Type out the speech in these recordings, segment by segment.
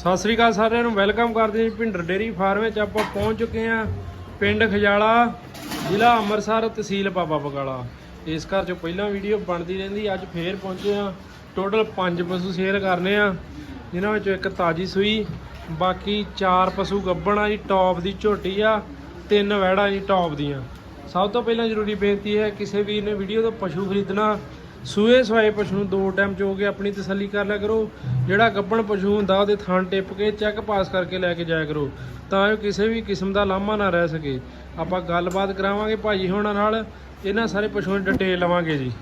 ਸਤਿ ਸ੍ਰੀ ਅਕਾਲ ਸਾਰਿਆਂ ਨੂੰ, ਵੈਲਕਮ ਕਰਦੇ ਹਾਂ ਜੀ ਭਿੰਡਰ ਡੇਰੀ ਫਾਰਮ ਵਿੱਚ। ਆਪਾਂ ਪਹੁੰਚ ਚੁੱਕੇ ਹਾਂ ਪਿੰਡ ਖਜਾਲਾ, ਜ਼ਿਲ੍ਹਾ ਅੰਮ੍ਰਿਤਸਰ, ਤਹਿਸੀਲ ਬਾਬਾ ਬਗਾਲਾ। ਇਸ ਘਰ ਚੋਂ ਪਹਿਲਾਂ ਵੀਡੀਓ ਬਣਦੀ ਰਹਿੰਦੀ, ਅੱਜ ਫੇਰ ਪਹੁੰਚੇ ਹਾਂ। ਟੋਟਲ 5 ਪਸ਼ੂ ਸ਼ੇਅਰ ਕਰਨੇ ਆ, ਜਿਨ੍ਹਾਂ ਵਿੱਚੋਂ ਇੱਕ ਤਾਜੀ ਸੂਈ, ਬਾਕੀ 4 ਪਸ਼ੂ ਗੱਬਣ ਆ ਜੀ, ਟੌਪ ਦੀ ਝੋਟੀ ਆ, ਤਿੰਨ ਵੈੜਾਂ ਜੀ, ਟੌਪ ਦੀਆਂ। ਸਭ ਤੋਂ ਪਹਿਲਾਂ ਜ਼ਰੂਰੀ ਬੇਨਤੀ ਹੈ, ਕਿਸੇ ਵੀਰ ਨੇ ਵੀਡੀਓ ਤੋਂ ਪਸ਼ੂ ਖਰੀਦਣਾ ਸੂਏ ਸਵਾਏ ਪਸ਼ੂ ਨੂੰ ਦੋ ਟਾਈਮ ਚੋ ਕੇ ਆਪਣੀ ਤਸੱਲੀ ਕਰ ਲਿਆ ਕਰੋ। ਜਿਹੜਾ ਗੱਬਣ ਪਸ਼ੂ ਹੁੰਦਾ ਉਹਦੇ ਥਣ ਟਿੱਪ ਕੇ ਚੈੱਕ ਪਾਸ ਕਰਕੇ ਲੈ ਕੇ ਜਾਇਆ ਕਰੋ। ਤਾਂ ਜੋ ਕਿਸੇ ਵੀ ਕਿਸਮ ਦਾ ਲਾਮਾ ਨਾ ਰਹਿ ਸਕੇ। ਆਪਾਂ ਗੱਲਬਾਤ ਕਰਾਵਾਂਗੇ ਭਾਜੀ ਹੋਣਾ ਨਾਲ। ਇਹਨਾਂ ਸਾਰੇ ਪਸ਼ੂਆਂ ਦੀ ਡਿਟੇਲ ਲਵਾਂਗੇ ਜੀ।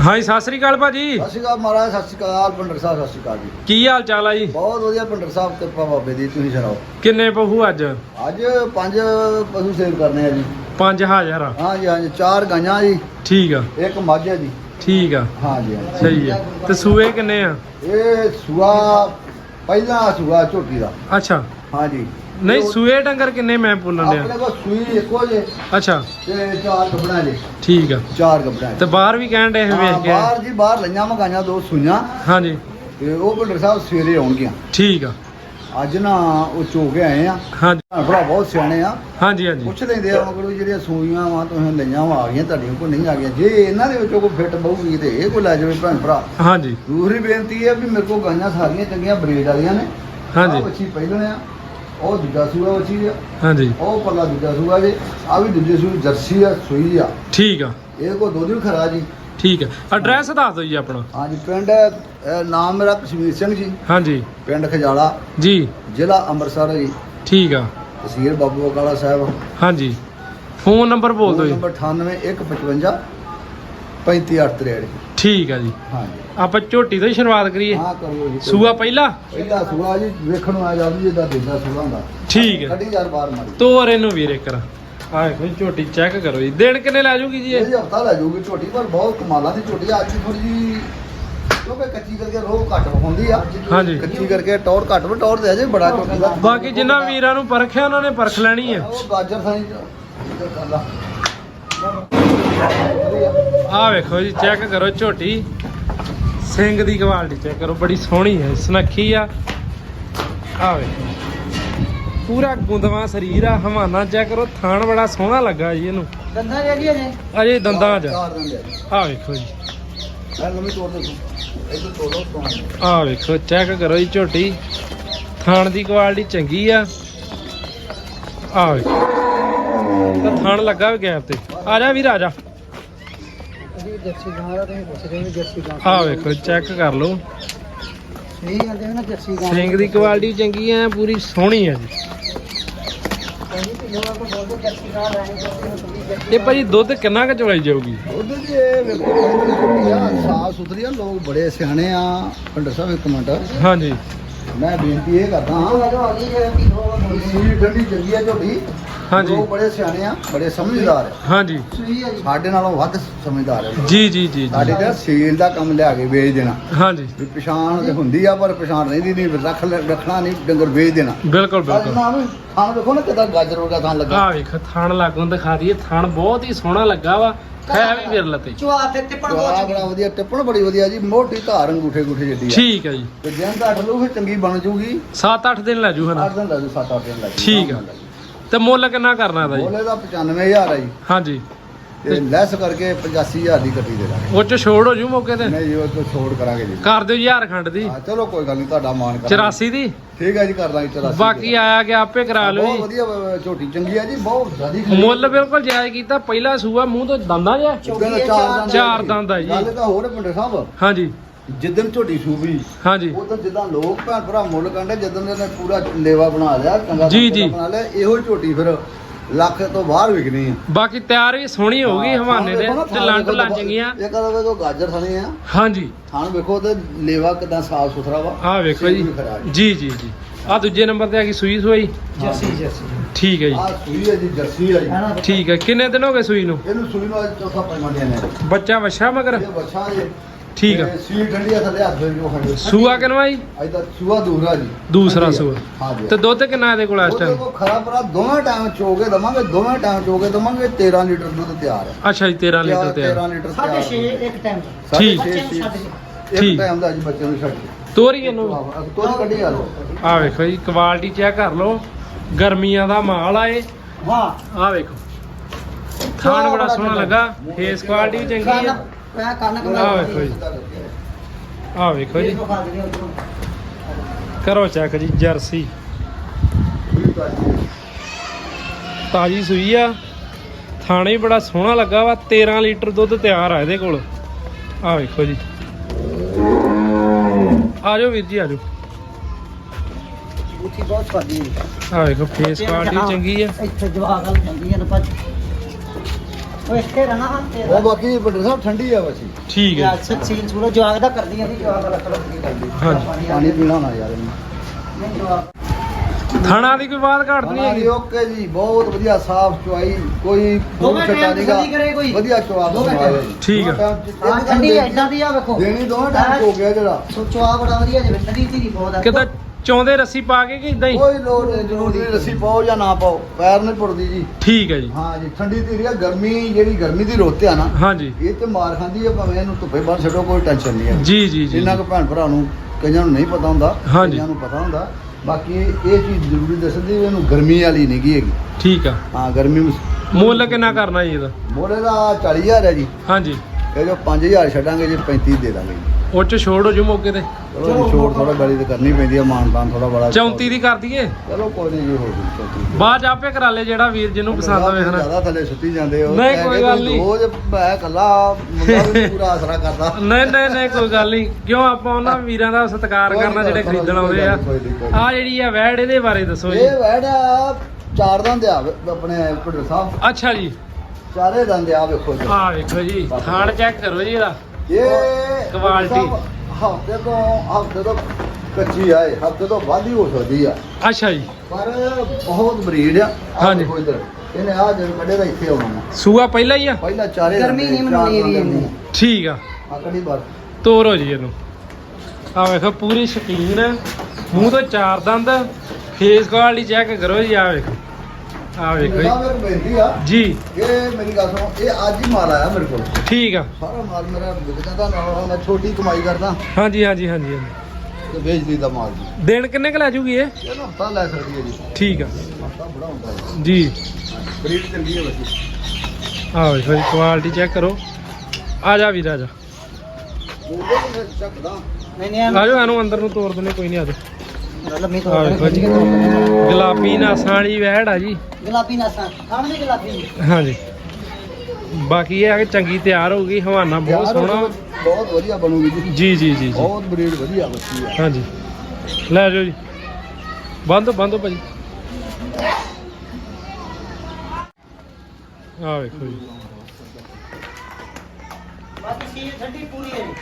ਹਾਂਜੀ ਸਤਿ ਸ੍ਰੀ ਅਕਾਲ ਭਾਜੀ। ਸਤਿ ਸ਼੍ਰੀ ਅਕਾਲ ਮਹਾਰਾਜ ਸਤਿ ਸ਼੍ਰੀ ਅਕਾਲ ਪੰਡਰ ਸਾਹਿਬ ਸਤਿ ਸ਼੍ਰੀ ਅਕਾਲ ਜੀ। ਕੀ ਹਾਲ ਚਾਲ ਆ ਜੀ? ਬਹੁਤ ਵਧੀਆ ਪੰਡਰ ਸਾਹਿਬ ਕਿਰਪਾ ਬਾਬੇ ਦੀ ਤੁਸੀਂ ਸੁਣਾਓ? ਕਿੰਨੇ ਪਸ਼ੂ ਅੱਜ? ਅੱਜ ਪੰਜ ਪਸ਼ੂ ਸੇਵ ਕਰਨੇ ਆ ਜੀ। 5000 ਆ। ਹਾਂ ਜੀ ਹਾਂ ਜੀ ਚਾਰ ਗਾਈਆਂ ਜੀ। ਠੀਕ ਆ। ਇੱਕ ਮੱਝ ਹੈ ਜੀ। ਠੀਕ ਆ। ਹਾਂ ਜੀ ਹਾਂ ਜੀ। ਸਹੀ ਆ। ਤੇ ਸੂਏ ਕਿੰਨੇ ਆ? ਇਹ ਸੂਆ ਪਹਿਲਾ ਸੂਆ ਝੋਟੀ ਦਾ। ਅੱਛਾ। ਹਾਂ ਜੀ ਨਹੀਂ ਸੂਏ ਡੰਗਰ ਕਿੰਨੇ ਮੈਂ ਪੁੱਲਣ ਆਪਣੇ ਡਿਆ ਕੋਲ ਸੂਈ ਇੱਕੋ ਜੇ। ਅੱਛਾ। ਤੇ ਚਾਰ ਕੱਪੜਾ ਜੇ ਠੀਕ ਆ। ਚਾਰ ਕੱਪੜਾ ਤੇ ਬਾਹਰ ਵੀ ਕਹਿਣ ਡੇ ਵੇਖ ਕੇ। ਬਾਹਰ ਜੀ ਬਾਹਰ ਲਈਆਂ ਮਗਾਈਆਂ ਦੋ ਸੂਈਆਂ। ਹਾਂਜੀ। ਤੇ ਉਹ ਪੰਡਰ ਸਾਹਿਬ ਸਵੇਰੇ ਆਉਣਗੀਆਂ। ਠੀਕ ਆ। ਅੱਜ ਨਾ ਉਹ ਚੋ ਕੇ ਆਏ ਆ। ਹਾਂਜੀ। ਭੈਣ ਭਰਾ ਬਹੁਤ ਸਿਆਣੇ ਆ। ਹਾਂਜੀ ਹਾਂਜੀ। ਪੁੱਛ ਲੈਂਦੇ ਆ ਕੋਲੋਂ ਜਿਹੜੀਆਂ ਸੂਈਆਂ ਵਾ ਤੁਸੀਂ ਲਈਆਂ ਵਾ ਆ ਗਈਆਂ ਤੁਹਾਡੀਆਂ ਕੋਲ ਨਹੀਂ ਆ ਗਈਆਂ। ਜੇ ਇਹਨਾਂ ਦੇ ਵਿੱਚੋਂ ਕੋਈ ਫਿੱਟ ਬਹੂਗੀ ਤੇ ਇਹ ਕੋਈ ਲੈ ਜਾਵੇ ਭੈਣ ਭਰਾ। ਹਾਂਜੀ। ਦੂਸਰੀ ਬੇਨਤੀ ਹੈ ਵੀ ਮੇਰੇ ਕੋਲ ਗਾਈਆਂ ਸਾਰੀਆਂ ਚੰਗੀਆਂ ਬਰੀਡ ਵਾਲੀਆਂ ਨੇ। ਹਾਂਜੀ। ਆਹ ਬੱਚੀ ਪਹਿਲਾਂ ਆ। ਉਹ ਦੂਜਾ ਸੂਆ ਬੱਚੀ ਆ। ਹਾਂਜੀ। ਉਹ ਪੱਲਾ ਦੂਜਾ ਸੂਆ ਜੇ। ਆ ਵੀ ਦੂਜੇ ਸੂਈ ਜਰਸੀ ਆ ਸੂਈ ਆ। ਠੀਕ ਆ। ਇਹ ਕੋ ਦੁੱਧ ਵੀ ਖਰਾ ਜੀ। ਠੀਕ ਆ ਐਡਰੈਸ ਦੱਸ ਦਿਓ ਜੀ ਆਪਣਾ। ਹਾਂਜੀ ਪਿੰਡ ਅਹ, ਨਾਮ ਮੇਰਾ ਕਸ਼ਮੀਰ ਸਿੰਘ ਜੀ। ਹਾਂਜੀ। ਪਿੰਡ ਖਜਾਲਾ। ਜੀ। ਜ਼ਿਲ੍ਹਾ ਅੰਮ੍ਰਿਤਸਰ ਹੈ ਜੀ। ਠੀਕ ਆ। ਤਹਿਸੀਲ ਬਾਬੂ ਬਕਾਲਾ ਸਾਹਿਬ। ਹਾਂਜੀ। ਫੋਨ ਨੰਬਰ ਬੋਲ ਦਿਓ ਜੀ। ਨੰਬਰ 98155 35863 ਠੀਕ ਆ ਜੀ। ਹਾਂਜੀ। ਆਪਾਂ ਝੋਟੀ ਤੋਂ ਹੀ ਸ਼ੁਰੂਆਤ ਕਰੀਏ। ਹਾਂ ਕਰੋ ਜੀ ਸੂਆ ਪਹਿਲਾ? ਪਹਿਲਾ ਸੂਆ ਜੀ ਵੇਖਣ ਨੂੰ ਆ ਜਾਂਦੀ ਜਿੱਦਾਂ ਦੂਜਾ ਸੂਆ ਹੁੰਦਾ। ਠੀਕ ਹੈ ਕੱਢੀ ਯਾਰ ਬਾਹਰ ਮਾਰੀ। ਤੋਰ ਇਹਨੂੰ ਵੀਰੇ ਕਰ। ਆਹ ਦੇਖੋ ਜੀ ਝੋਟੀ ਚੈੱਕ ਕਰੋ ਜੀ। ਦਿਨ ਕਿੰਨੇ ਲੈ ਜੂਗੀ ਜੀ ਇਹ? ਇਹ ਜੀ ਹਫਤਾ ਲੈ ਜਾਊਗੀ ਝੋਟੀ ਪਰ ਬਹੁਤ ਕਮਾਲਾਂ ਦੀ ਝੋਟੀ ਆ। ਅੱਜ ਥੋੜੀ ਜੀ ਕਿਉਂਕਿ ਕੱਚੀ ਕਰਕੇ ਰੋਹ ਘੱਟ ਹੁੰਦੀ ਆ। ਹਾਂਜੀ। ਕੱਚੀ ਕਰਕੇ ਟੌਰ ਘੱਟ ਵੀ ਟੌਰ ਦੇ ਅਜੇ ਬੜਾ ਝੋਟੀ ਦਾ। ਬਾਕੀ ਜਿਨ੍ਹਾਂ ਵੀਰਾਂ ਨੂੰ ਪਰਖਿਆ ਉਹਨਾਂ ਨੇ ਪਰਖ ਲੈਣੀ ਹੈ ਉਹ ਗਾਜਰ ਸਾਈ ਕਰਦਾ ਆਹ ਵੇਖੋ ਜੀ ਚੈੱਕ ਕਰੋ ਝੋਟੀ। ਸਿੰਘ ਦੀ ਕੁਆਲਿਟੀ ਚੈੱਕ ਕਰੋ ਬੜੀ ਸੋਹਣੀ ਹੈ ਸੁਨੱਖੀ ਆ। ਆਹ ਵੇਖੋ। ਪੂਰਾ ਗੁੰਦਵਾ ਸਰੀਰ ਆ ਹਵਾਨਾ ਚੈੱਕ ਕਰੋ ਥਾਣ ਬੜਾ ਸੋਹਣਾ ਲੱਗਾ ਜੀ ਇਹਨੂੰ। ਦੰਦਾਂ ਜਿਹੜੀ ਅਜੇ ਅਜੇ ਦੰਦਾਂ 'ਚ। ਚਾਰ ਦੰਦ ਹੈ ਆਹ ਵੇਖੋ ਜੀ। ਮੈਂ ਲੰਮੀ ਤੋੜ ਦੇ ਇਹ ਤੋੜ ਲੋ ਤੋਂ ਆਹ ਵੇਖੋ ਚੈੱਕ ਕਰੋ ਜੀ ਝੋਟੀ। ਥਾਣ ਦੀ ਕੁਆਲਿਟੀ ਚੰਗੀ ਆ। ਆਹ ਵੇਖੋ। ਤਾਂ ਥਾਣ ਲੱਗਾ ਵੀ ਗੈਪ ਤੇ। ਆ ਜਾ ਵੀਰ ਆ ਜਾ। ਅਸੀਂ ਜਰਸੀ ਗਾਂ ਦਾ ਤੁਸੀਂ ਹੋ ਜਰਸੀ ਗਾਂ ਆਹ ਵੇਖੋ ਚੈੱਕ ਕਰ ਲਓ। ਸਹੀ ਕਹਿੰਦੇ ਹੋ ਨਾ ਜਰਸੀ ਗਾਂ ਸਿੰਘ ਦੀ ਕੁਆਲਿਟੀ ਚੰਗੀ ਆ ਪੂਰੀ ਸੋਹਣੀ ਆ ਜੀ। ਇਹ ਭਾਜੀ ਦੁੱਧ ਕਿੰਨਾ ਕੁ ਚਵਾਈ ਜਾਊਗੀ? ਉਹਦੇ ਜੀ ਇਹ ਵੇਖੋ ਸਾਫ਼ ਸੁਥਰੀ ਆ ਲੋਕ ਬੜੇ ਸਿਆਣੇ ਆ ਪੰਡਤ ਸਾਹਿਬ ਇੱਕ ਮਿੰਟ। ਹਾਂਜੀ। ਮੈਂ ਬੇਨਤੀ ਇਹ ਕਰਦਾ ਹਾਂ ਸੂਈ ਠੰਡੀ ਚੰਗੀ ਆ ਝੋਟੀ। ਹਾਂਜੀ। ਲੋਕ ਬੜੇ ਸਿਆਣੇ ਆ ਬੜੇ ਸਮਝਦਾਰ ਆ। ਹਾਂਜੀ। ਸਾਡੇ ਨਾਲੋਂ ਵੱਧ ਸਮਝਦਾਰ ਆ ਜੀ। ਜੀ ਜੀ ਸਾਡੇ ਤੇ ਸੀਲ ਦਾ ਕੰਮ ਲਿਆ ਕੇ ਵੇਚ ਦੇਣਾ। ਹਾਂਜੀ। ਵੀ ਪਛਾਣ ਤੇ ਹੁੰਦੀ ਆ ਪਰ ਪਛਾਣ ਰਹਿੰਦੀ ਨਹੀਂ ਰੱਖ ਲੈ- ਰੱਖਣਾ ਨਹੀਂ ਡੰਗਰ ਵੇਚ ਦੇਣਾ। ਬਿਲਕੁਲ ਬਿਲਕੁਲ। ਨਾ ਵੀ ਖਾਣ ਵੇਖੋ ਨਾ ਕਿਦਾਂ ਗਾਜਰ ਵਰਗਾ ਖਾਣ ਲੱਗਾ। ਆਹ ਵੇਖ ਥਣ ਲਾਗੋਂ ਦਿਖਾ ਦਈਏ ਥਣ ਬਹੁਤ ਹੀ ਸੋਹਣਾ ਲੱਗਾ ਵਾ। ਹੈ ਵੀ ਵਿਰਲ ਤੇ। ਬੜਾ ਬੜਾ ਵਧੀਆ ਟਿੱਪਣ ਬੜੀ ਵਧੀਆ ਜੀ ਮੋਟੀ ਧਾਰ ਅੰਗੂਠੇ ਗੁੱਠੇ ਜਿੱਡੀ ਆ। ਠੀਕ ਹੈ ਜੀ। ਤੇ ਜਿੰਨ ਦਾ ਲੂ ਫਿਰ ਚੰਗੀ ਬਣ ਜੂਗੀ। 7-8 ਦਿਨ ਲੈ ਜੂ ਹਨਾ। 8 ਦਿਨ ਲੱਗੂ 7 8 ਦਿਨ ਲੱਗੂ ਠੀਕ ਆ। ਤੇ ਮੁੱਲ ਕਿੰਨਾ ਕਰਨਾ ਇਹਦਾ ਜੀ ਬੋਲੇ ਦਾ 95000 ਆ ਜੀ। ਹਾਂਜੀ। ਤੇ ਲੈਸ ਕਰਕੇ 85000 ਦੀ ਕੱਟੀ ਦੇ ਦਾਂਗੇ। ਉਹ ਚ ਛੋੜ ਹੋ ਜੂ ਮੌਕੇ ਤੇ? ਨਹੀਂ ਜੀ ਉਹ ਤੋਂ ਛੋੜ ਕਰਾਂਗੇ ਜੀ। ਕਰ ਦਿਓ ਹਜ਼ਾਰ ਖੰਡ ਦੀ। ਹਾਂ ਚਲੋ ਕੋਈ ਗੱਲ ਨਹੀਂ ਤੁਹਾਡਾ ਮਾਨ ਕਰਾਂਗੇ। 84 ਦੀ? ਠੀਕ ਹੈ ਜੀ ਕਰ ਦਾਂਗੇ 84 ਬਾਕੀ ਆਇਆ ਗਿਆ ਆਪੇ ਕਰਾ ਲਿਓ ਬਹੁਤ ਵਧੀਆ ਝੋਟੀ ਚੰਗੀ ਆ ਜੀ ਬਹੁਤ ਜ਼ਿਆਦਾ ਮੁੱਲ ਬਿਲਕੁਲ ਜਾਇਜ਼ ਕੀਤਾ ਪਹਿਲਾ ਸੂਆ ਮੂੰਹ ਤੋਂ ਦੰਦਾ ਜਿੱਦਣ ਚਾਰ ਦੰਦ ਚਾਰ ਦੰਦ ਆ ਜੀ। ਗੱਲ ਤਾਂ ਹੋਰ ਹੈ ਪਿੰਡੇ ਸਾਹਿਬ। ਹਾਂਜੀ। ਜਿੱਦਣ ਝੋਟੀ ਸੂਬੀ ਹਾਂਜੀ। ਉਦੋਂ ਜਿੱਦਾਂ ਲੋਕ ਭੈਣ ਭਰਾ ਮੁੱਲ ਕੰਡੇ ਜਦੋਂ ਇਹਨੇ ਪੂਰਾ ਲੇਵਾ ਬਣਾ ਲਿਆ ਚੰਗਾ ਜੀ, ਜੀ। ਬਣਾ ਲਿਆ ਇਹੋ ਝੋਟੀ ਫਿਰ ਲੱਖ ਤੋਂ ਬਾਹਰ ਵਿਕਣੀ ਆ। ਬਾਕੀ ਤਿਆਰ ਵੀ ਸੋਹਣੀ ਹੋਊਗੀ ਹਵਾਨੇ ਦੇ ਤੇ ਲੰਡ ਲਾਂਜੀਆਂ ਇਹ ਕਹਦਾ ਵੇਖੋ ਗਾਜਰ ਥਣੇ ਆ। ਹਾਂਜੀ। ਥਾਣ ਵੇਖੋ ਤੇ ਲੇਵਾ ਕਿਦਾਂ ਸਾਫ਼ ਸੁਥਰਾ ਵਾ। ਆਹ ਵੇਖੋ ਜੀ। ਜੀ ਜੀ ਜੀ। ਆ ਦੂਜੇ ਨੰਬਰ ਤੇ ਆ ਗਈ ਸੂਈ ਸੂਈ। ਜਰਸੀ ਜਰਸੀ ਠੀਕ ਹੈ ਜੀ। ਆ ਸੂਈ ਹੈ ਜੀ ਜਰਸੀ ਹੈ ਜੀ ਠੀਕ ਹੈ। ਕਿੰਨੇ ਦਿਨ ਹੋ ਗਏ ਸੂਈ ਨੂੰ? ਇਹਨੂੰ ਸੂਈ ਨੂੰ ਅੱਜ ਚੌਥਾ ਪੰਜਵਾਂ ਦਿਨ ਹੈ। ਬੱਚਾ ਵਛਾ ਮਗਰ? ਇਹ ਬੱਚਾ ਜੀ। ਠੀਕ ਆ। ਸੀਲ ਠੰਡੀ ਆ ਥੱਲੇ ਹੱਥ ਜੋ ਖੜੇ ਸੂਆ ਕਿਨਵਾ ਜੀ? ਅੱਜ ਦਾ ਸੂਆ ਦੂਸਰਾ ਜੀ। ਦੂਸਰਾ। ਸੂਆ। ਹਾਂ ਜੀ ਤੇ ਦੁੱਧ ਕਿੰਨਾ ਇਹਦੇ ਕੋਲ ਇਸ ਉਹਦੇ ਟਾਈਮ ਕੋਲ ਖਰਾ ਪਰਾ ਦੋਵੇਂ ਟਾਈਮ ਚੋਗੇ ਦਵਾਂਗੇ ਦੋਵੇਂ ਟਾਈਮ ਚੋਗੇ ਦਵਾਂਗੇ 13 ਲੀਟਰ ਦੁੱਧ ਤਿਆਰ ਹੈ ਅੱਛਾ ਜੀ 13 ਲੀਟਰ ਤੇ 13 ਲੀਟਰ ਸਾਢੇ ਤਿਆਰ ਛੇ ਇੱਕ ਟਾਈਮ ਸਾਢੇ ਠੀਕ। ਨੂੰ। ਇੱਕ। ਟਾਈਮ ਦਾ ਜੀ ਬੱਚੇ ਨੂੰ ਛੱਡ। ਤੋਰੀ ਇਹਨੂੰ। ਤੋਰੀ ਕੱਢੀ ਆ ਲੋ ਆ ਵੇਖੋ ਜੀ ਕੁਆਲਿਟੀ ਚੈੱਕ ਕਰ ਲਓ। ਗਰਮੀਆਂ ਦਾ ਮਾਲ ਆ ਇਹ। ਹਾਂ ਆ ਵੇਖੋ। ਖਾਣ ਬੜਾ ਸੋਹਣਾ ਲੱਗਾ। ਫੇਸ ਕੁਆਲਿਟੀ ਚੰਗੀ ਆ। ਮੈਂ ਕੰਨ ਆਹ ਵੇਖੋ ਜੀ। ਆ ਵੇਖੋ ਜੀ। ਕਰੋ ਚੈੱਕ ਜੀ ਜਰਸੀ। ਤਾਜੀ ਸੂਈ ਆ। ਥਾਣੇ ਬੜਾ ਸੋਹਣਾ ਲੱਗਾ ਵਾ 13 ਲੀਟਰ ਦੁੱਧ ਤਿਆਰ ਆ ਇਹਦੇ ਕੋਲ। ਆ ਵੇਖੋ ਜੀ। ਆ ਜਾਓ ਵੀਰ ਜੀ ਆ ਜਾਓ ਉੱਚੀ ਬਹੁਤ ਹੈ। ਆ ਵੇਖੋ ਫੇਸ ਕੁਆਲਿਟੀ ਚੰਗੀ ਆ। ਇੱਥੇ ਵਾਲ ਜਾਂਦੀ ਹੈ ਨਾ ਭੱਜ। ਉਹ ਇੱਥੇ ਰਹਿਣਾ ਹਾਂ ਉਹ ਤੇਰਾ ਬਾਕੀ ਵੱਡੇ ਸਾਹਿਬ ਠੰਡੀ ਆ ਵਸੀ ਠੀਕ ਹੈ। ਯਾਰ ਸੱਚੀ ਸੂਰਜ ਜਵਾਗ ਦਾ ਕਰਦੀਆਂ ਸੀ ਜਵਾਗ ਵਾਲਾ ਕਰਦੀ ਹਾਂਜੀ। ਪਾਣੀ ਪੀਣਾ ਨਾ ਯਾਰ ਇਹਨੂੰ। ਨਹੀਂ ਜਵਾਗ ਥਾਣਾ ਦੀ ਕੋਈ ਬਾਤ ਘਾਟ ਨਹੀਂ ਜੀ ਹੈਗੀ? ਓਕੇ ਜੀ ਬਹੁਤ ਵਧੀਆ ਸਾਫ਼ ਚੁਆਈ ਕੋਈ ਟਾਈਮ ਨਹੀਂਗਾ ਤਸੱਲੀ ਕਰੇ ਕੋਈ। ਵਧੀਆ ਹੈ ਟਾਈਮ। ਜੀ। ਠੀਕ ਆ। ਹਾਂ ਠੰਡੀ ਐਦਾਂ ਦੀ ਆ ਵੇਖੋ। ਦੇਣੀ ਦੋਵੇਂ ਟਾਈਮ ਹੋ ਗਿਆ ਜਿਹੜਾ। ਸੋ ਚਵਾ ਬੜਾ ਵਧੀਆ ਜਿਵੇਂ ਠੰਡੀ ਧੀਰੀ ਬਹੁਤ ਆ। ਕਿਦਾਂ ਚਾਉਂਦੇ ਰੱਸੀ ਪਾ ਕੇ ਕਿ ਇਦਾਂ ਹੀ? ਕੋਈ ਲੋੜ ਨਹੀਂ ਜ਼ਰੂਰ ਰੱਸੀ ਪਾਓ ਜਾਂ ਨਾ ਪਾਓ ਪੈਰ ਨਹੀਂ ਪੁੱਟਦੀ ਜੀ। ਠੀਕ ਹੈ ਜੀ। ਹਾਂ ਜੀ ਠੰਡੀ ਧੀਰੀ ਆ ਗਰਮੀ ਜਿਹੜੀ ਗਰਮੀ ਦੀ ਰੁੱਤ ਆ ਨਾ ਹਾਂਜੀ ਇਹ ਤੇ ਮਾਰ ਖਾਂਦੀ ਆ ਭਾਵੇਂ ਇਹਨੂੰ ਧੁੱਪੇ ਬਾਹਰ ਛੱਡੋ ਕੋਈ ਟੈਨਸ਼ਨ ਨਹੀਂ ਹੈ ਜੀ ਜੀ ਜੀ ਜਿੰਨਾ ਕੁ ਭੈਣ ਭਰਾ ਨੂੰ ਕਈਆਂ ਨੂੰ ਨਹੀਂ ਪਤਾ ਹੁੰਦਾ। ਕਈਆਂ ਨੂੰ ਪਤਾ ਹੁੰਦਾ ਬਾਕੀ ਇਹ ਚੀਜ਼ ਜ਼ਰੂਰੀ ਦੱਸਦੀ ਇਹਨੂੰ ਗਰਮੀ ਵਾਲੀ ਨਹੀਂ ਗੀ ਹੈਗੀ। ਠੀਕ ਆ। ਹਾਂ ਗਰਮੀ ਮੁੱਲ ਕਿੰਨਾ ਕਰਨਾ ਜੀ ਇਹਦਾ? ਮੋੜੇ ਦਾ 40000 ਹੈ ਜੀ। ਹਾਂਜੀ ਇਹ ਜੋ 5000 ਛੱਡਾਂਗੇ ਜੀ 35 ਦੇ ਦਾਂਗੇ ਉਹ ਚ ਛੋੜ ਹੋ ਜੂ ਮੌਕੇ ਤੇ। ਚਲੋ ਛੋਟ ਥੋੜਾ ਗਾੜੀ ਤੇ ਕਰਨੀ ਪੈਂਦੀ ਹੈ ਮਾਨਤਾਨ ਥੋੜਾ ਬੜਾ। 34 ਦੀ ਕਰ ਦਈਏ? ਚਲੋ ਕੋਈ ਨਹੀਂ ਜੀ ਹੋ ਗਈ ਬਾਅਦ ਚ ਆਪੇ ਕਰਾ ਲੈ ਜਿਹੜਾ ਵੀਰ ਜਿਹਨੂੰ ਪਸੰਦ ਆਵੇ ਹਨਾ। ਜ਼ਿਆਦਾ ਥੱਲੇ ਸੁੱਤੀ ਜਾਂਦੇ ਹੋ ਨਹੀਂ, ਕੋਈ ਗੱਲ ਨਹੀਂ। ਰੋਜ਼ ਮੈਂ ਇਕੱਲਾ ਮੁੰਡਾ ਵੀ ਪੂਰਾ ਆਸਰਾ ਕਰਦਾ। ਨਹੀਂ ਨਹੀਂ ਨਹੀਂ ਕੋਈ ਗੱਲ ਨਹੀਂ ਕਿਉਂ ਆਪਾਂ ਉਹਨਾਂ ਵੀਰਾਂ ਦਾ ਸਤਿਕਾਰ ਕਰਨਾ ਜਿਹੜੇ ਖਰੀਦਣ ਆਉਂਦੇ ਆ। ਆ ਜਿਹੜੀ ਆ ਵੈੜ ਇਹਦੇ ਬਾਰੇ ਦੱਸੋ ਜੀ। ਇਹ ਵੈੜਾ ਚਾਰ ਦੰਦ ਆ ਆਪਣੇ ਭੁੱਟਰ ਸਾਹਿਬ ਅੱਛਾ ਜੀ। ਚਾਰੇ ਦੰਦ ਆ ਵੇਖੋ ਜੀ। ਆ ਵੇਖੋ ਜੀ ਥਾਣ ਚੈੱਕ ਕਰੋ ਜੀ ਇਹਦਾ। ਇਹ ਕੁਆਲਿਟੀ। ਹਫ਼ਤੇ ਤੋਂ ਹਫ਼ਤੇ ਤੋਂ ਕੱਚੀ ਆਏ ਹਫ਼ਤੇ ਤੋਂ ਵੱਧ ਹੀ ਹੋ ਸਕਦੀ ਆ ਅੱਛਾ ਜੀ ਪਰ ਬਹੁਤ ਬਰੀਡ ਆ ਆਹ ਹਾਂਜੀ। ਦੇਖੋ ਇੱਧਰ ਇਹਨੇ ਆ ਜਦੋਂ ਕੱਢੇ ਦਾ ਇੱਥੇ ਆਉਣਾ ਸੂਆ ਪਹਿਲਾ ਹੀ ਆ ਪਹਿਲਾਂ ਚਾਰੇ ਗਰਮੀ ਨਹੀਂ ਮਨਾਉਣੀ ਵੀ ਇਹਨੇ। ਠੀਕ ਆ ਆ ਕੜੀ ਬਾਰ ਤੋਰੋ ਜੀ ਇਹਨੂੰ ਆ ਵੇਖੋ ਪੂਰੀ ਸ਼ਕੀਨ ਹੈ ਮੂੰਹ ਤੋਂ ਚਾਰ ਦੰਦ ਫੇਸ ਕੁਆਲਿਟੀ ਚੈੱਕ ਕਰੋ ਜੀ ਆ ਵੇਖੋ ਆ ਵੇਖੋ ਮੇਰਾ ਜੀ ਮੇਰੇ ਬੇਨਤੀ ਆ? ਜੀ। ਇਹ ਮੇਰੀ ਗੱਲ ਸੁਣੋ ਇਹ ਅੱਜ ਹੀ ਮਾਲ ਆਇਆ ਮੇਰੇ ਕੋਲ। ਠੀਕ ਆ। ਸਾਰਾ ਮਾਲ ਮੇਰਾ ਵਿਕ ਜਾਂਦਾ ਨਾਲ ਮੈਂ ਛੋਟੀ ਕਮਾਈ ਕਰਦਾ। ਹਾਂਜੀ ਹਾਂਜੀ ਹਾਂਜੀ ਹਾਂਜੀ। ਤੇ ਵੇਚ ਦਈਦਾ ਮਾਲ ਜੀ ਦਿਨ ਕਿੰਨੇ ਕੁ ਲੈ ਜੂਗੀ ਇਹ? ਇਹ ਨਾ ਹਫਤਾ ਲੈ ਸਕਦੀ ਹੈ ਜੀ। ਠੀਕ ਆ। ਹਫਤਾ ਬੜਾ ਹੁੰਦਾ ਹੈ। ਜੀ। ਬਰੀਡ ਚੰਗੀ ਹੈ ਬੱਚੀ। ਆ ਵੇਖੋ ਜੀ ਕੁਆਲਿਟੀ ਚੈੱਕ ਕਰੋ। ਆ ਜਾ ਵੀਰ ਆ ਜਾ। ਉਹਦੇ ਵੀ ਚੱਕਦਾ। ਨਹੀਂ ਨਹੀਂ ਆ ਜਾਓ ਇਹਨੂੰ ਅੰਦਰ ਨੂੰ ਤੋੜ ਦਿੰਦੇ ਕੋਈ ਨਹੀਂ ਆ ਜਾ ਲੰਮੀ ਗੁਲਾਬੀ ਨਾਸਾਂ ਵਾਲੀ ਵਹਿੜ ਆ ਜੀ। ਗੁਲਾਬੀ ਨਾਸਾਂ ਖਾਣ ਦੇ ਗੁਲਾਬੀ। ਹਾਂਜੀ। ਬਾਕੀ ਇਹ ਆ ਕਿ ਚੰਗੀ ਤਿਆਰ ਹੋ ਗਈ ਹਵਾਨਾ ਬਹੁਤ ਯਾਰ, ਸੋਹਣਾ। ਬਹੁਤ ਵਧੀਆ ਬਣੂਗੀ ਜੀ। ਜੀ ਜੀ ਜੀ ਜੀ। ਬਹੁਤ ਬਰੀਡ ਵਧੀਆ ਬੱਚੀ ਆ। ਹਾਂਜੀ। ਲੈ ਜਾਓ ਜੀ। ਬੰਦ ਬੰਦ ਭਾਜੀ। ਆ ਵੇਖੋ ਜੀ। ਬਾਕੀ ਸੀ ਠੰਡੀ ਪੂਰੀ ਹੈ ਜੀ।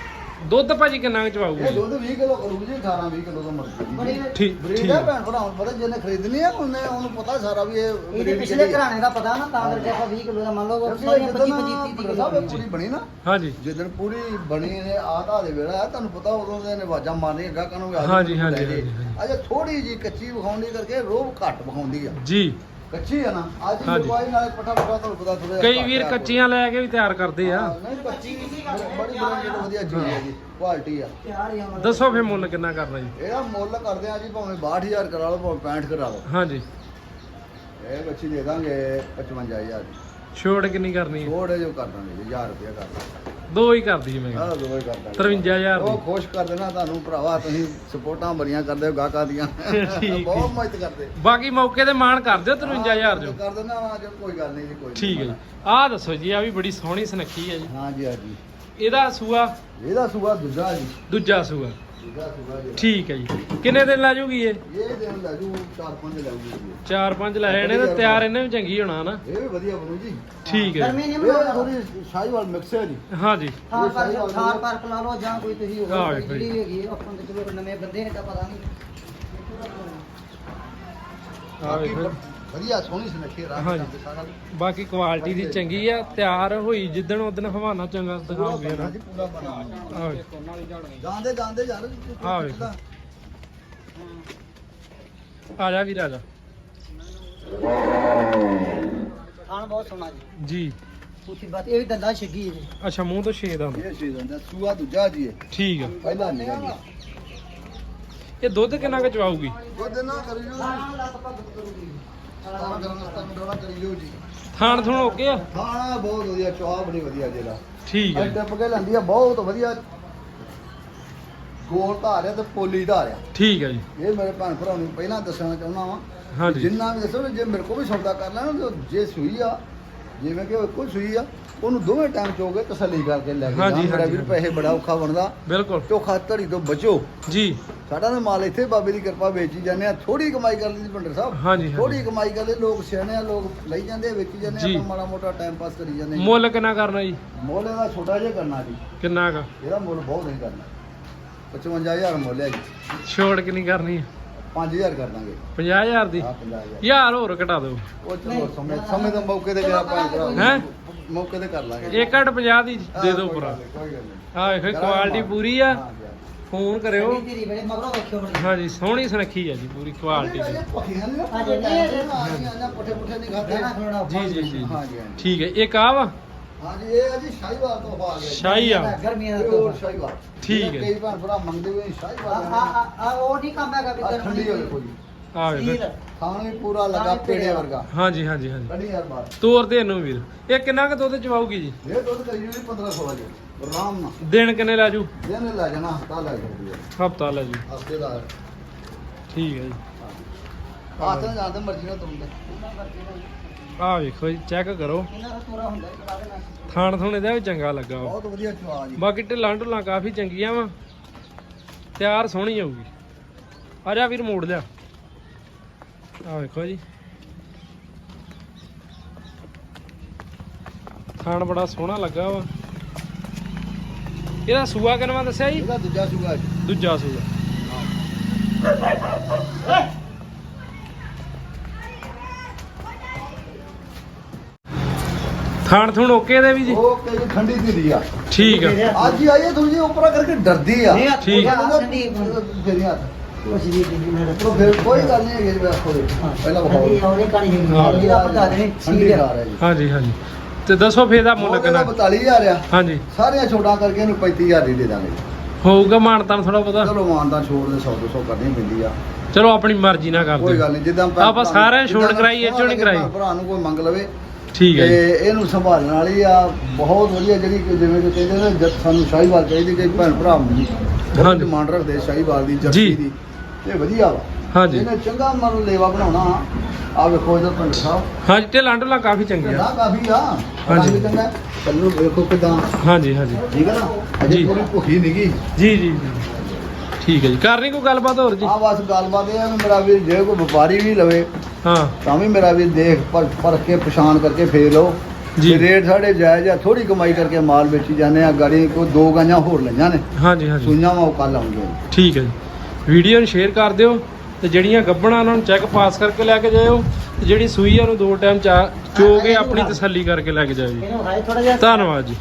ਦੁੱਧ ਭਾਜੀ ਕਿੰਨਾ ਕੁ ਚਵਾਊਗਾ? ਇਹ ਦੁੱਧ 20 ਕਿਲੋ ਕਰੂਗੀ ਜੀ 18 20 ਕਿਲੋ ਦਾ ਮਰਜ਼ੀ ਬੜੀ ਜੀ। ਠੀਕ ਬਰੀਡ ਠੀਕ ਹੈ ਭੈਣ ਭਰਾ ਨੂੰ ਪਤਾ ਜਿਹਨੇ ਖਰੀਦਣੀ ਆ ਉਹਨੇ ਉਹਨੂੰ ਪਤਾ ਸਾਰਾ ਵੀ ਇਹ ਇਹਦੇ breed ਪਿਛਲੇ ਕਿਹੜੀ ਆ। ਘਰਾਣੇ ਦਾ ਪਤਾ ਨਾ ਤਾਂ ਕਰਕੇ ਆਪਾਂ 20 ਕਿਲੋ ਦਾ ਮੰਨ ਲਓ ਕਿਉਂਕਿ ਸਾਰੀਆਂ 25 ਜਿੱਦਣ 25 30 ਸਾਹਿਬ ਇਹ ਕਿਲੋ ਪੂਰੀ ਬਣੀ ਨਾ ਹਾਂਜੀ। ਜਿੱਦਣ ਪੂਰੀ ਬਣੀ ਨੇ ਆਧਾ ਦੇ ਵੇੜਾ ਹੈ ਤੁਹਾਨੂੰ ਪਤਾ ਉਦੋਂ ਦੇ ਨੇ ਆਵਾਜ਼ਾਂ ਮਾਰਨੀਆਂ ਗਾਹਕਾਂ ਨੂੰ ਵੀ ਆ ਜਾਓ ਹਾਂਜੀ। ਹਾਂਜੀ, ਅਜੇ ਥੋੜੀ ਜੀ ਕੱਚੀ ਵਿਖਾਉਂਦੀ ਕਰਕੇ ਰੋਹ ਘੱਟ ਵਿਖਾਉਂਦੀ ਆ। ਜੀ। ਕੱਚੀ ਆ ਨਾ ਅੱਜ ਹਾਂਜੀ। ਦੀ ਦਵਾਈ ਨਾਲ ਪਟਾ ਪਟਾ ਤੁਹਾਨੂੰ ਪਤਾ ਥੋੜਾ ਕਈ ਵੀਰ ਕੱਚੀਆਂ ਲੈ ਕੇ ਵੀ ਤਿਆਰ ਕਰਦੇ ਆ। ਨਹੀਂ ਕੱਚੀ ਬੜੀ ਬੜੀ ਵਧੀਆ ਚੀਜ਼ ਹੈ ਜੀ ਕੁਆਲਿਟੀ ਆ। ਤਿਆਰ ਹੀ ਆ ਮਤਲਬ। ਦੱਸੋ ਫੇ ਮੁੱਲ ਕਿੰਨਾ ਕਰਨਾ ਜੀ? ਇਹਦਾ ਮੁੱਲ ਕਰਦੇ ਆ ਜੀ ਭਾਵੇਂ 62000 ਕਰਾ ਲਓ ਭਾਵੇਂ 65 ਕਰਾ ਲਓ। ਹਾਂਜੀ। ਇਹ ਬੱਚੀ ਦੇ ਦਾਂਗੇ 55000 ਦੀ ਛੋੜ ਕਿੰਨੀ ਕਰਨੀ ਹੈ? ਥੋੜੇ ਜੋ ਕਰ ਦਾਂਗੇ ਜੀ 1000 ਰੁਪਇਆ ਕਰ ਦਾਂਗੇ। ਦੋ ਹੀ ਕਰਦੀ ਮੈਂ। ਆਹ ਦੋ ਹੀ ਕਰ ਦਾਂਗੇ 53000 ਉਹ ਦੀ ਖੁਸ਼ ਕਰ ਦੇਣਾ ਤੁਹਾਨੂੰ ਭਰਾਵਾ ਤੁਸੀਂ ਸਪੋਰਟਾਂ ਬੜੀਆਂ ਕਰਦੇ ਹੋ ਗਾਹਕਾਂ ਦੀਆਂ। ਠੀਕ। ਬਹੁਤ ਮਦਦ ਕਰਦੇ। ਬਾਕੀ ਮੌਕੇ ਤੇ ਮਾਣ ਕਰ ਦਿਓ 53000 ਜੋ ਕਰ ਦੇਣਾ ਵਾ ਜੋ ਕੋਈ ਗੱਲ ਨਹੀਂ ਜੀ ਕੋਈ ਠੀਕ ਹੈ ਜੀ। ਆਹ ਦੱਸੋ ਜੀ ਆ ਵੀ ਬੜੀ ਸੋਹਣੀ ਸੁਨੱਖੀ ਹੈ ਜੀ। ਹਾਂ ਜੀ ਹਾਂ ਜੀ। ਇਹਦਾ ਸੂਆ? ਇਹਦਾ ਸੂਆ ਦੂਜਾ ਜੀ। ਦੂਜਾ ਸੂਆ। ਠੀਕ ਹੈ ਜੀ। ਕਿੰਨੇ ਦਿਨ ਲੈ ਜੂਗੀ ਇਹ? ਇਹ ਦਿਨ ਲੈ ਜੂ ਚਾਰ ਪੰਜ ਲੈ ਜੂ ਜੀ। ਚਾਰ ਪੰਜ ਲੈ ਜਾਣੇ ਤੇ ਤਿਆਰ ਇਹਨੇ ਵੀ ਚੰਗੀ ਹੋਣਾ ਨਾ ਇਹ ਵੀ ਵਧੀਆ ਬਣੂ ਜੀ। ਠੀਕ ਹੈ ਗਰਮੀ ਨਹੀਂ ਇਹ ਥੋੜੀ ਸ਼ਾਹੀਵਾਲ ਮਿਕਸ ਹੈ ਜੀ। ਹਾਂਜੀ ਥਾਰ ਇਹ ਸਾਰੀ ਪਰ ਗੱਲ ਥਾਰ ਪਾਰਕ ਲਾ ਲਓ ਜਾਂ ਕੋਈ ਤੁਸੀਂ ਹਾਂ, ਹੋਰ ਵੇਖੋ ਜੀ। ਜਿਹੜੀ ਹੈਗੀ ਹੈ, ਆਪਾਂ ਨੂੰ ਤਾਂ ਚਲੋ ਨਵੇਂ ਬੰਦੇ ਨੇ ਤਾਂ ਪਤਾ ਨਹੀਂ। ਆਹ ਬਾਕੀ ਵੇਖੋ ਵਧੀਆ ਸੋਹਣੀ ਸੁਨੱਖੀ ਰਾਹ ਹਾਂਜੀ। ਜਾਂਦੇ ਸਾਰਾ ਬਾਕੀ ਕੁਆਲਿਟੀ ਦੀ ਚੰਗੀ ਆ ਤਿਆਰ ਹੋਈ ਜਿੱਦਣ ਉਦਣ ਹਵਾਨਾ ਚੰਗਾ ਦਿਖਾਉਂਗੇ ਨਾ ਹਾਂਜੀ ਪੂਰਾ ਬਣਾ ਆਹ ਵੇਖੋ। ਜਾਂਦੇ ਜਾਂਦੇ ਯਾਰ ਆਹ ਵੇਖੋ। ਆ ਜਾ ਵੀਰ ਆ ਜਾ। ਖਾਣ ਬਹੁਤ ਸੋਹਣਾ ਜੀ। ਜੀ। ਪੁੱਛੀ ਬਾਤ ਇਹ ਵੀ ਦੰਦਾ ਛੱਗੀ ਜੀ। ਅੱਛਾ ਮੂੰਹ ਤੋਂ ਛੇ ਦਾ ਇਹ ਚੀਜ਼ ਹੁੰਦਾ ਸੂਆ ਦੂਜਾ ਜੀ ਇਹ। ਠੀਕ ਆ। ਪਹਿਲਾ ਨਹੀਂ ਹੈ ਇਹ ਦੁੱਧ ਕਿੰਨਾ ਕੁ ਚਵਾਊਗੀ? ਦੁੱਧ ਨਾ ਕਰੀ ਜੋ ਗਰਮ ਕਰੀ ਜੋ ਜੀ। ਥਾਣ ਥੁਣ ਓਕੇ ਆ? ਖਾਣਾ ਬਹੁਤ ਵਧੀਆ ਚਾਹ ਬੜੀ ਵਧੀਆ ਜਿਹੜਾ ਠੀਕ ਹੈ। ਟੱਪ ਕੇ ਲੈਂਦੀ ਆ ਬਹੁਤ ਵਧੀਆ। ਗੋਲ ਧਾਰ ਆ ਤੇ ਪੋਲੀ ਧਾਰ ਆ। ਠੀਕ ਹੈ ਜੀ। ਇਹ ਮੇਰੇ ਭੈਣ ਭਰਾ ਨੂੰ ਪਹਿਲਾਂ ਦੱਸਣਾ ਚਾਹੁੰਦਾ ਵਾਂ। ਹਾਂਜੀ। ਜਿੰਨਾ ਵੀ ਦੱਸੋ ਜੇ ਮੇਰੇ ਕੋਲ ਵੀ ਸੌਦਾ ਕਰ ਲੈਣਾ ਜੇ ਸੂਈ ਆ ਜਿਵੇਂ ਕਿ ਇੱਕੋ ਸੂਈ ਆ। ਉਹਨੂੰ ਦੋਵੇਂ ਟਾਈਮ ਚੋਗੇ ਤਸੱਲੀ ਕਰਕੇ ਲੈ ਕੇ ਹਾਂਜੀ, ਜਾ ਮੇਰਾ ਹਾਂਜੀ, ਵੀਰ ਪੈਸੇ ਬੜਾ ਔਖਾ ਬਣਦਾ। ਬਿਲਕੁਲ। ਚੋਖਾ ਧੜੀ ਤੋਂ ਬਚੋ। ਜੀ। ਸਾਡਾ ਤਾਂ ਮਾਲ ਇੱਥੇ ਬਾਬੇ ਦੀ ਕਿਰਪਾ ਵੇਚੀ ਜਾਂਦੇ ਆ। ਥੋੜੀ ਕਮਾਈ ਕਰ ਲੈਂਦੀ ਭੰਡਰ ਸਾਹਿਬ। ਹਾਂਜੀ, ਹਾਂਜੀ। ਥੋੜੀ ਕਮਾਈ ਕਰਦੇ ਲੋਕ ਸਿਆਣੇ ਆ ਲੋਕ ਲਈ ਜਾਂਦੇ ਆ, ਵੇਚੀ ਜਾਂਦੇ ਜੀ। ਆ ਆਪਾਂ ਮਾੜਾ ਮੋਟਾ ਟਾਈਮ ਪਾਸ ਕਰੀ ਜਾਂਦੇ ਆ। ਮੁੱਲ ਕਿੰਨਾ ਕਰਨਾ ਜੀ? ਮੁੱਲ ਇਹਦਾ ਛੋਟਾ ਜਿਹਾ ਕਰਨਾ ਜੀ। ਕਿੰਨਾ ਕ? ਇਹਦਾ ਮੁੱਲ ਬਹੁਤ ਨਹੀਂ ਕਰਨਾ। 55000 ਮੁੱਲ ਹੈ ਜੀ। ਛੋੜ ਕਿੰਨੀ ਕਰਨੀ ਹੈ 5000 ਕਰ ਦਾਂਗੇ। 50000 ਦੀ? ਆ 50000 ਯਾਰ ਹੋਰ ਘਟਾ ਦਿਓ। ਉਹ ਚਲੋ ਸਮੇਂ ਸਮੇਂ ਦੇ ਮੌਕੇ ਤੇ ਜਿਹੜਾ ਭਰਾ ਹੈਂ? ਮੌਕੇ ਤੇ ਕਰ ਲਾਂਗੇ। 1 ਘਟ 50 ਦੀ ਦੇ ਦਿਓ ਪੂਰਾ। ਕੋਈ ਗੱਲ ਨਹੀਂ। ਆ ਵੇਖੋ ਕਰਾਂਗੇ ਕੁਆਲਿਟੀ। ਪੂਰੀ ਆ। ਫੋਨ ਕਰਿਓ। ਤੇਰੀ ਬੜੇ ਮਗਰੋਂ ਵੇਖਿਓ ਬੜੀ ਹਾਂਜੀ ਸੋਹਣੀ ਸੁਨੱਖੀ ਆ ਜੀ ਪੂਰੀ ਕੁਆਲਿਟੀ ਦੀ ਜੀ। ਜੀ ਜੀ ਠੀਕ ਹੈ ਇੱਕ ਆ ਵਾ? ਹਾਂਜੀ ਇਹ ਆ ਜੀ ਸ਼ਾਹੀਵਾਲ ਤੋਂ ਆ ਗਿਆ ਜੀ। ਸ਼ਾਹੀ ਆ। ਗਰਮੀਆਂ ਦਾ ਤੋਹਫਾ। ਸ਼ਾਹੀਵਾਲ। ਠੀਕ ਹੈ। ਕਈ ਭੈਣ ਭਰਾ ਮੰਗਦੇ ਹੋਏ ਆ ਸ਼ਾਹੀਵਾਲ ਆ ਆ- ਆ ਉਹ ਨਹੀਂ ਕੰਮ ਹੈਗਾ ਵੀ ਆ ਗਰਮੀ ਠੰਡੀ ਹੋਵੇ ਕੋਈ ਆ ਵੇਖੋ ਸੀਲ। ਖਾਣ ਵੀ ਪੂਰਾ ਲੱਗਾ ਪੇੜੇ ਵਰਗਾ। ਹਾਂਜੀ ਹਾਂਜੀ ਹਾਂਜੀ। ਕੱਢੀ ਯਾਰ ਬਾਹਰ। ਤੋਰ ਦੇ ਇਹਨੂੰ ਵੀਰ। ਇਹ ਕਿੰਨਾ ਕੁ ਦੁੱਧ ਚਵਾਊਗੀ ਜੀ? ਇਹ ਦੁੱਧ ਕਰੀ ਜੀ 15 16 ਜੀ ਆਰਾਮ ਨਾਲ। ਦਿਨ ਕਿੰਨੇ ਲੈ ਜੂ? ਦਿਨ ਲੈ ਜਾਣਾ ਹਫਤਾ ਲੈ ਜਾਂਦੀ ਹੈ ਹਫਤਾ ਲੈ ਜੂ। ਹਫ਼ਤੇ ਦਾ। ਠੀਕ ਹੈ ਜੀ। ਹੱਥ ਨਾਲ ਜਾਂਦੇ ਮਰਜ਼ੀ ਨਾਲ ਤੁੰਦੇ ਆ ਵੇਖੋ ਜੀ ਚੈੱਕ ਕਰੋ। ਇਹਨਾਂ ਦਾ ਪੂਰਾ ਹੁੰਦਾ ਹੀ ਬੜਾ ਦੇਣਾ। ਥਾਣ ਥੁਣ ਇਹਦਾ ਵੀ ਚੰਗਾ ਲੱਗਾ ਵਾ। ਬਹੁਤ ਵਧੀਆ ਚਵਾ ਜੀ। ਬਾਕੀ ਢਿੱਲਾਂ ਢੁੱਲਾਂ ਕਾਫੀ ਚੰਗੀਆਂ ਵਾ। ਤਿਆਰ ਸੋਹਣੀ ਹੋਊਗੀ ਆ ਜਾ ਵੀਰ ਮੋੜ ਲਿਆ। ਆ ਵੇਖੋ ਜੀ। ਥਾਣ ਬੜਾ ਸੋਹਣਾ ਲੱਗਾ ਵਾ। ਇਹਦਾ ਸੂਆ ਕਿਨਵਾ ਦੱਸਿਆ ਜੀ? ਇਹਦਾ ਦੂਜਾ ਸੂਗਾ ਜੀ। ਦੂਜਾ ਸੂਆ। ਥਾਣ ਥੁਣ ਓਕੇ ਦੇ ਵੀ ਜੀ? ਉਹ ਕਈ ਠੰਡੀ ਦੀ ਆ। ਠੀਕ ਆ। ਅੱਜ ਹੀ ਆਈ ਹੈ ਥੋੜੀ ਜਿਹੀ ਉੱਪਰ ਕਰਕੇ ਡਰਦੀ ਆ। ਨਹੀਂ ਆ ਠੀਕ। ਫੇਰੀ ਹੱਥ ਉਹ ਜੀ ਦੀ ਮੇਰੇ ਉਹ ਫਿਰ ਕੋਈ ਗੱਲ ਨਹੀਂ ਹੈਗੀ ਜੀ ਵੇਖੋ ਜੀ। ਪਹਿਲਾਂ ਠੰਡੀ ਬਖਾਓ ਉਹਨੇ ਕਾਣੀ ਹਾਂ। ਹੈਗੀ ਇਹਦਾ ਪਤਾ ਨਹੀਂ ਠੰਡੀ ਸੀਲ ਕਾਰ ਹੈ। ਜੀ। ਹਾਂਜੀ ਹਾਂਜੀ। ਤੇ ਦੱਸੋ ਫੇਰ ਦਾ ਮੁੱਲ ਮੁੱਲ ਕਿੰਨਾ? ਕਿੰਨਾ 42000 ਆ। ਹਾਂਜੀ। ਸਾਰੀਆਂ ਛੋਟਾਂ ਕਰਕੇ ਇਹਨੂੰ 35000 ਹੀ ਦੇ ਦਾਂਗੇ। ਹੋਊਗਾ ਮਾਨਤਾਨ ਥੋੜਾ ਬਹੁਤਾ? ਚਲੋ ਮਾਨਦਾਨ ਛੋੜ ਦੇ 100 200 ਕਰਨੀ ਪੈਂਦੀ ਆ। ਚਲੋ ਆਪਣੀ ਮਰਜ਼ੀ ਨਾਲ ਕਰ ਕੋਈ ਗੱਲ ਨਹੀਂ ਜਿੱਦਾਂ ਆਪਾਂ ਸਾਰਿਆਂ ਨੇ ਛੋੜ ਕਰਾਈ, ਇਹ ਚੋਂ ਨਹੀਂ ਕਰਾਈ। ਭਰਾ ਨੂੰ ਕੋਈ ਮੰਗ ਲਵੇ ਠੀਕ ਹੈ ਤੇ ਇਹਨੂੰ ਸੰਭਾਲਣ ਵਾਲੀ ਆ ਬਹੁਤ ਵਧੀਆ ਜਿਹੜੀ ਜਿਵੇਂ ਕਿ ਕਹਿੰਦੇ ਨੇ ਜਦ ਸਾਨੂੰ ਸ਼ਾਹੀਵਾਲ ਚਾਹੀਦੀ ਕਿ ਭੈਣ ਭਰਾ ਹਾਂਜੀ। ਡਿਮਾਂਡ ਰੱਖਦੇ ਸ਼ਾਹੀਵਾਲ ਦੀ ਜੀ। ਜਰਸੀ ਦੀ। ਇਹ ਵਧੀਆ ਵਾ। ਹਾਂਜੀ। ਇਹਨੇ ਚੰਗਾ ਮਨ ਲੇਵਾ ਬਣਾਉਣਾ। ਆ ਵੇਖੋ ਇਹਦਾ ਪਿੰਡ ਸਾਹਿਬ। ਹਾਂਜੀ ਢਿੱਲਾਂ ਢੁੱਲਾਂ ਕਾਫੀ ਚੰਗੀਆਂ ਕਿੰਨਾ ਕਾਫੀ ਆ। ਹਾਂਜੀ। ਚੰਗਾ। ਚੱਲੋ ਵੇਖੋ ਕਿਦਾਂ। ਹਾਂਜੀ ਹਾਂਜੀ। ਠੀਕ ਹੈ ਨਾ? ਜੀ। ਅਜੇ ਥੋੜੀ ਭੁੱਖੀ ਨਹੀਂਗੀ ਜੀ ਜੀ ਜੀ। ਠੀਕ ਹੈ ਜੀ। ਕਰਨੀ ਕੋਈ ਗੱਲਬਾਤ ਹੋਰ ਜੀ? ਆ ਬਸ ਗੱਲਬਾਤ ਇਹ ਆ ਵੀ ਮੇਰਾ ਵੀ ਜੇ ਕੋਈ ਵਪਾਰੀ ਵੀ ਲਵੇ ਹਾਂ। ਤਾਂ ਵੀ ਮੇਰਾ ਵੀ ਦੇਖ ਪਰ ਪਰਖ ਕੇ ਪਛਾਣ ਕਰਕੇ ਫੇਰ ਲਓ। ਜੀ। ਤੇ ਰੇਟ ਸਾਡੇ ਜਾਇਜ਼ ਆ। ਥੋੜੀ ਕਮਾਈ ਕਰਕੇ ਮਾਲ ਵੇਚੀ ਜਾਂਦੇ ਆ। ਗਾੜੀ ਕੋ ਦੋ ਗਾਂਆਂ ਹੋਰ ਲਈਆਂ ਨੇ। ਹਾਂਜੀ ਹਾਂਜੀ। ਸੂਈਆਂ ਵਾ ਉਹ ਕੱਲ ਆਉਂਗੇ ਠੀਕ ਹੈ ਜੀ। ਵੀਡੀਓ ਨੂੰ ਸ਼ੇਅਰ ਕਰ ਦਿਓ ਤੇ ਜਿਹੜੀਆਂ ਗੱਬਣਾ ਉਹਨਾਂ ਨੂੰ ਚੈੱਕ ਪਾਸ ਕਰਕੇ ਲੈ ਕੇ ਜਾਇਓ ਤੇ ਜਿਹੜੀ ਸੂਈ ਆ ਉਹਨੂੰ ਦੋ ਟਾਈਮ ਚਾ ਚੋ ਕੇ ਆਪਣੀ ਤਸੱਲੀ ਕਰਕੇ ਲੈ ਕੇ ਜਾਇਓ ਜੀ। ਧੰਨਵਾਦ ਜੀ।